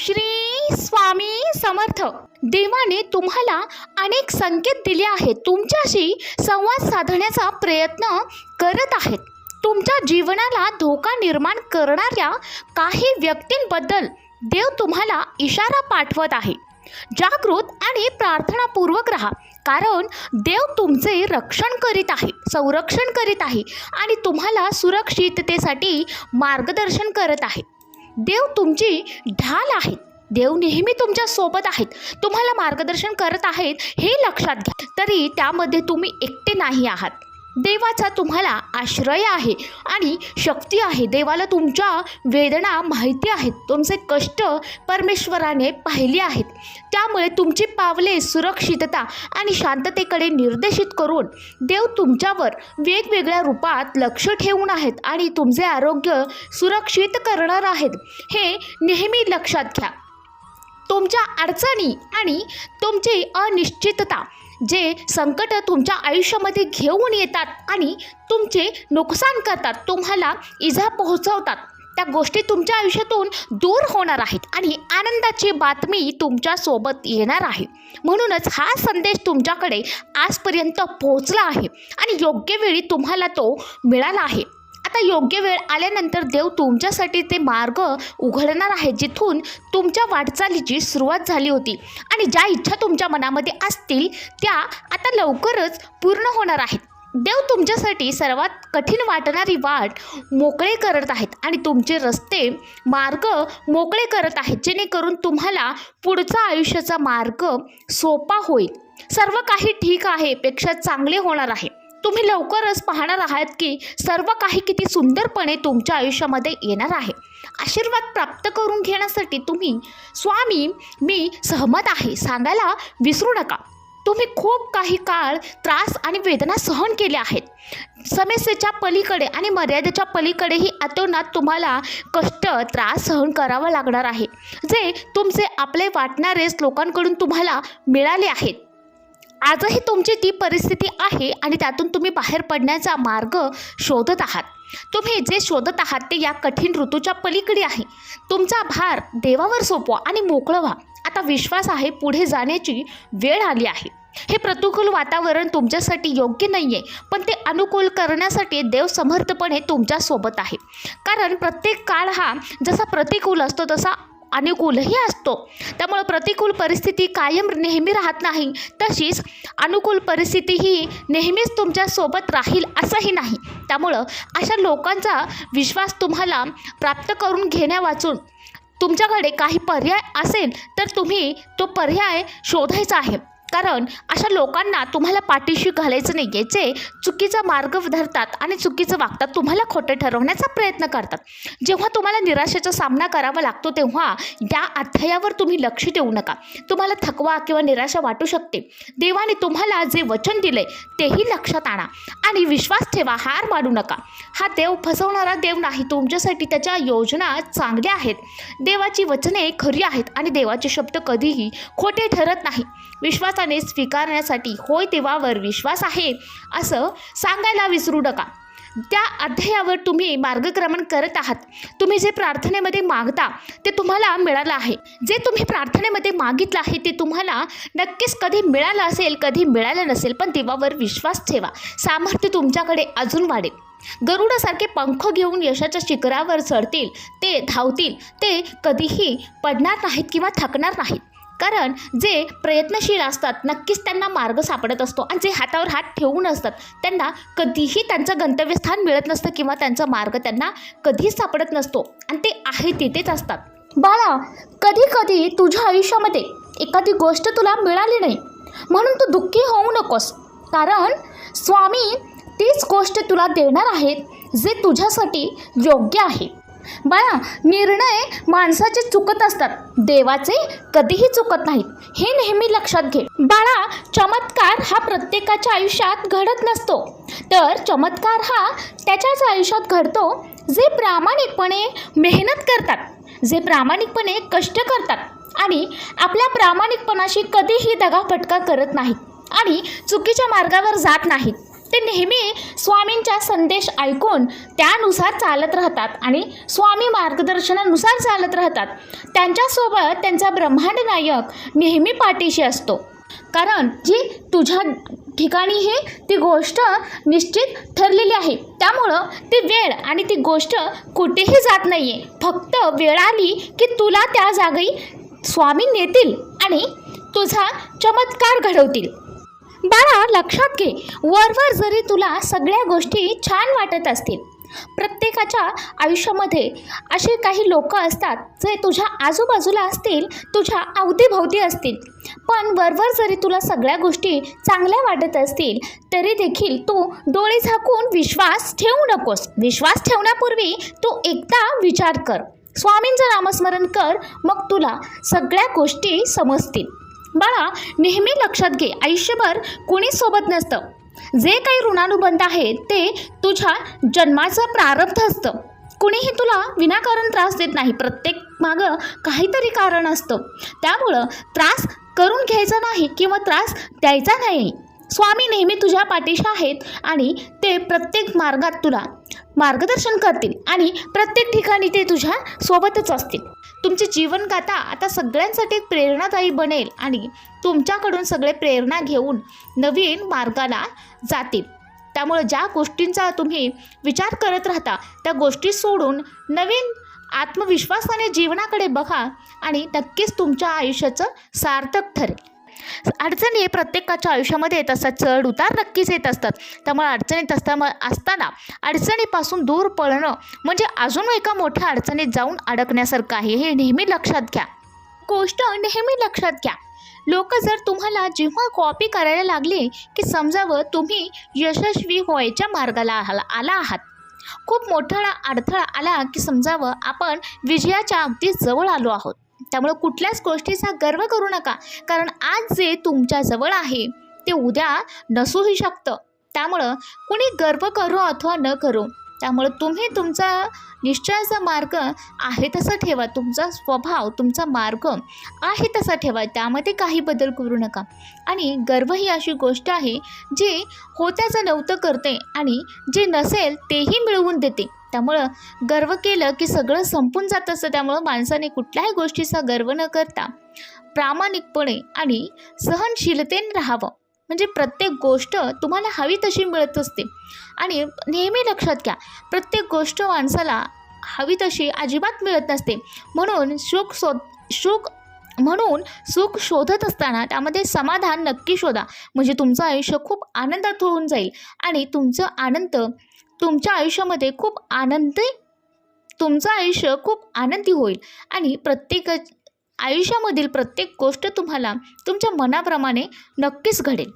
श्री स्वामी समर्थ. देवाने तुम्हाला अनेक संकेत दिले आहेत. तुमच्याशी संवाद साधण्याचा प्रयत्न करत आहेत. तुमच्या जीवनाला धोका निर्माण करणाऱ्या काही व्यक्तींबद्दल देव तुम्हाला इशारा पाठवत आहे. जागृत आणि प्रार्थनापूर्वक राहा. कारण देव तुमचे रक्षण करीत आहे संरक्षण करीत आहे आणि तुम्हाला सुरक्षिततेसाठी मार्गदर्शन करत आहे. देव तुमची ढाल आहेत. देव नेहमी तुमच्यासोबत आहेत. तुम्हाला मार्गदर्शन करत आहेत हे लक्षात घ्या. तरी त्यामध्ये तुम्ही एकटे नाही आहात. देवाचा तुम्हाला आश्रय आहे आणि शक्ती आहे. देवाला तुमच्या वेदना माहिती आहेत. तुमचे कष्ट परमेश्वराने पाहिले आहेत. त्यामुळे तुमची पावले सुरक्षितता आणि शांततेकडे निर्देशित करून देव तुमच्यावर वेगवेगळ्या रूपात लक्ष ठेवून आहेत आणि तुमचे आरोग्य सुरक्षित करणार आहेत. हे नेहमी लक्षात घ्या. तुमच्या अडचणी आणि तुमची अनिश्चितता जे संकट तुमच्या आयुष्यामध्ये घेऊन येतात आणि तुमचे नुकसान करतात तुम्हाला इजा पोहोचवतात. त्या गोष्टी तुमच्या आयुष्यातून दूर होणार आहेत आणि आनंदाची बातमी तुमच्यासोबत येणार आहे. म्हणूनच हा संदेश तुमच्याकडे आजपर्यंत पोहोचला आहे आणि योग्य वेळी तुम्हाला तो मिळाला आहे. आता योग्य वेळ आल्यानंतर देव तुमच्यासाठी ते मार्ग उघडणार आहे जिथून तुमच्या वाटचालीची सुरुवात झाली होती. आणि ज्या इच्छा तुमच्या मनामध्ये असतील त्या आता लवकरच पूर्ण होणार आहेत. देव तुमच्यासाठी सर्वात कठीण वाटणारी वाट मोकळे करत आहेत आणि तुमचे रस्ते मार्ग मोकळे करत आहेत जेणेकरून तुम्हाला पुढचा आयुष्याचा मार्ग सोपा होईल. सर्व काही ठीक आहे पेक्षा चांगले होणार आहे. तुम्ही लवकरच पाहणार आहात की सर्व काही किती सुंदरपणे तुमच्या आयुष्यामध्ये येणार आहे. आशीर्वाद प्राप्त करून घेण्यासाठी तुम्ही स्वामी मी सहमत आहे. सांगायला विसरू नका. तुम्ही खूप काही काळ त्रास आणि वेदना सहन केल्या आहेत. समस्येच्या पलीकडे आणि मर्यादेच्या पलीकडेही अतोनात तुम्हाला कष्ट त्रास सहन करावा लागणार आहे. जे तुमचे आपले वाटणारेच लोकांकडून तुम्हाला मिळाले आहेत. आजही तुमची ती परिस्थिती आहे आणि त्यातून तुम्ही बाहेर पडण्याचा मार्ग शोधत आहात. तुम्ही जे शोधत आहात ते या कठीण ऋतूच्या पलीकडे आहे. तुमचा भार देवावर सोपवा आणि मोकळं व्हा. आता विश्वास आहे पुढे जाण्याची वेळ आली आहे. हे प्रतिकूल वातावरण तुमच्यासाठी योग्य नाही आहे पण ते अनुकूल करण्यासाठी देव समर्थपणे तुमच्यासोबत आहे. कारण प्रत्येक काळ हा जसा प्रतिकूल असतो तसा अनुकूलही असतो. त्यामुळं प्रतिकूल परिस्थिती कायम नेहमी राहत नाही. तशीच अनुकूल परिस्थिती ही नेहमीच तुमच्यासोबत राहील असंही नाही. त्यामुळं अशा लोकांचा विश्वास तुम्हाला प्राप्त करून घेण्या वाचून तुमच्याकडे काही पर्याय असेल तर तुम्ही तो पर्याय शोधायचा आहे. कारण अशा लोकांना तुम्हाला पाठीशी घालायचं नाही आहे जे चुकीचा मार्ग धरतात आणि चुकीचं वागतात तुम्हाला खोटे ठरवण्याचा प्रयत्न करतात. जेव्हा तुम्हाला निराशेचा सामना करावा लागतो तेव्हा या अध्यायावर तुम्ही लक्ष देऊ नका. तुम्हाला थकवा किंवा निराशा वाटू शकते. देवाने तुम्हाला जे वचन दिले तेही लक्षात आणा आणि विश्वास ठेवा हार मानू नका. हा देव फसवणारा देव नाही तुमच्यासाठी त्याच्या योजना चांगल्या आहेत. देवाची वचने खरी आहेत आणि देवाचे शब्द कधीही खोटे ठरत नाही. विश्वासाने स्वीकारण्यासाठी होय देवावर विश्वास आहे असं सांगायला विसरू नका. त्या अध्यायावर तुम्ही मार्गक्रमण करत आहात. तुम्ही जे प्रार्थनेमध्ये मागता ते तुम्हाला मिळालं आहे. जे तुम्ही प्रार्थनेमध्ये मागितलं आहे ते तुम्हाला नक्कीच कधी मिळालं असेल कधी मिळालं नसेल पण देवावर विश्वास ठेवा. सामर्थ्य तुमच्याकडे अजून वाढेल. गरुडासारखे पंख घेऊन यशाच्या शिखरावर चढतील ते धावतील ते कधीही पडणार नाहीत किंवा थकणार नाहीत. कारण जे प्रयत्नशील असतात नक्कीच त्यांना मार्ग सापडत असतो आणि जे हातावर हात ठेवून असतात त्यांना कधीही त्यांचं गंतव्यस्थान मिळत नसतं किंवा त्यांचा मार्ग त्यांना कधीच सापडत नसतो. आणि ते आहे तिथेच असतात. बाळा कधी कधी तुझ्या आयुष्यामध्ये एखादी गोष्ट तुला मिळाली नाही म्हणून तू दुःखी होऊ नकोस. कारण स्वामी तीच गोष्ट तुला देणार आहेत जे तुझ्यासाठी योग्य आहे. बाळा निर्णय माणसाचे चुकत असतात. देवाचे कधीही चुकत नाहीत. हे नेहमी लक्षात घे. बाळा चमत्कार हा प्रत्येकाच्या आयुष्यात घडत नसतो. तर चमत्कार हा त्याच्याच आयुष्यात घडतो जे प्रामाणिकपणे मेहनत करतात जे प्रामाणिकपणे कष्ट करतात आणि आपल्या प्रामाणिकपणाशी कधीही दगाफटका करत नाहीत आणि चुकीच्या मार्गावर जात नाहीत. नेहमी स्वामींचा संदेश ऐकून त्यानुसार चालत राहतात आणि स्वामी मार्गदर्शनानुसार चालत राहतात. त्यांच्यासोबत त्यांचा ब्रह्मांड नायक नेहमी पाठीशी असतो. कारण जी तुझ्या ठिकाणी हे ती गोष्ट निश्चित ठरलेली आहे. त्यामुळं ती वेळ आणि ती गोष्ट कुठेही जात नाही आहे फक्त वेळ आली की तुला त्या जागी स्वामी नेतील आणि तुझा चमत्कार घडवतील. बाळा लक्षात घे. वरवर जरी तुला सगळ्या गोष्टी छान वाटत असतील प्रत्येकाच्या आयुष्यामध्ये असे काही लोक असतात जे तुझ्या आजूबाजूला असतील तुझ्या अवतीभोवती असतील. पण वरवर जरी तुला सगळ्या गोष्टी चांगल्या वाटत असतील तरी देखील तू डोळे झाकून विश्वास ठेवू नकोस. विश्वास ठेवण्यापूर्वी तू एकदा विचार कर. स्वामींचं नामस्मरण कर मग तुला सगळ्या गोष्टी समजतील. बाळा नेहमी लक्षात घे आयुष्यभर कोणी सोबत नसतं. जे काही ऋणानुबंध आहेत ते तुझ्या जन्माचं प्रारब्ध असतं. कुणीही तुला विनाकारण त्रास देत नाही. प्रत्येक मागं काहीतरी कारण असतं. त्यामुळं त्रास करून घ्यायचा नाही किंवा त्रास द्यायचा नाही. स्वामी नेहमी तुझ्या पाठीशी आहेत आणि ते प्रत्येक मार्गात तुला मार्गदर्शन करतील आणि प्रत्येक ठिकाणी ते तुझ्या सोबतच असतील. तुमची जीवनगाथा आता सगळ्यांसाठी एक प्रेरणादायी बनेल आणि तुमच्याकडून सगळे प्रेरणा घेऊन नवीन मार्गाला जातील. त्यामुळे ज्या गोष्टींचा तुम्ही विचार करत राहता त्या गोष्टी सोडून नवीन आत्मविश्वासाने जीवनाकडे बघा आणि नक्कीच तुमच्या आयुष्याचं सार्थक ठरेल. अडचणी हे प्रत्येकाच्या आयुष्यामध्ये येत असतात. चढ उतार नक्कीच येत असतात. त्यामुळे अडचणीत असता असताना अडचणीपासून दूर पळणं म्हणजे अजून एका मोठ्या अडचणीत जाऊन अडकण्यासारखं आहे. हे नेहमी लक्षात घ्या. गोष्ट नेहमी लक्षात घ्या. लोक जर तुम्हाला जेव्हा कॉपी करायला लागले की समजावं तुम्ही यशस्वी व्हायच्या मार्गाला आला आला आहात. खूप मोठा अडथळा आला की समजावं आपण विजयाच्या अगदी जवळ आलो आहोत. त्यामुळं कुठल्याच गोष्टीचा गर्व करू नका. कारण आज जे तुमच्याजवळ आहे ते उद्या नसूही शकतं. त्यामुळं कुणी गर्व करू अथवा न करू त्यामुळं तुम्ही तुमचा निश्चयाचा मार्ग आहे तसा ठेवा. तुमचा स्वभाव तुमचा मार्ग आहे तसा ठेवा. त्यामध्ये काही बदल करू नका. आणि गर्व ही अशी गोष्ट आहे जे होत्याचं नव्हतं करते आणि जे नसेल तेही मिळवून देते. त्यामुळं गर्व केलं की सगळं संपून जात असतं. त्यामुळं माणसाने कुठल्याही गोष्टीचा गर्व न करता प्रामाणिकपणे आणि सहनशीलतेने राहावं. म्हणजे प्रत्येक गोष्ट तुम्हाला हवी तशी मिळत असते. आणि नेहमी लक्षात घ्या प्रत्येक गोष्ट माणसाला हवी तशी अजिबात मिळत नसते. म्हणून सुख शोध सुख म्हणून सुख शोधत असताना त्यामध्ये समाधान नक्की शोधा. म्हणजे तुमचं आयुष्य खूप आनंदात होऊन जाईल आणि तुमचं आनंद तुमच्या आयुष्यामध्ये खूप आनंदी तुमचं आयुष्य खूप आनंदी होईल. आणि प्रत्येक आयुष्यामधील प्रत्येक गोष्ट तुम्हाला तुमच्या मनाप्रमाणे नक्कीच घडेल.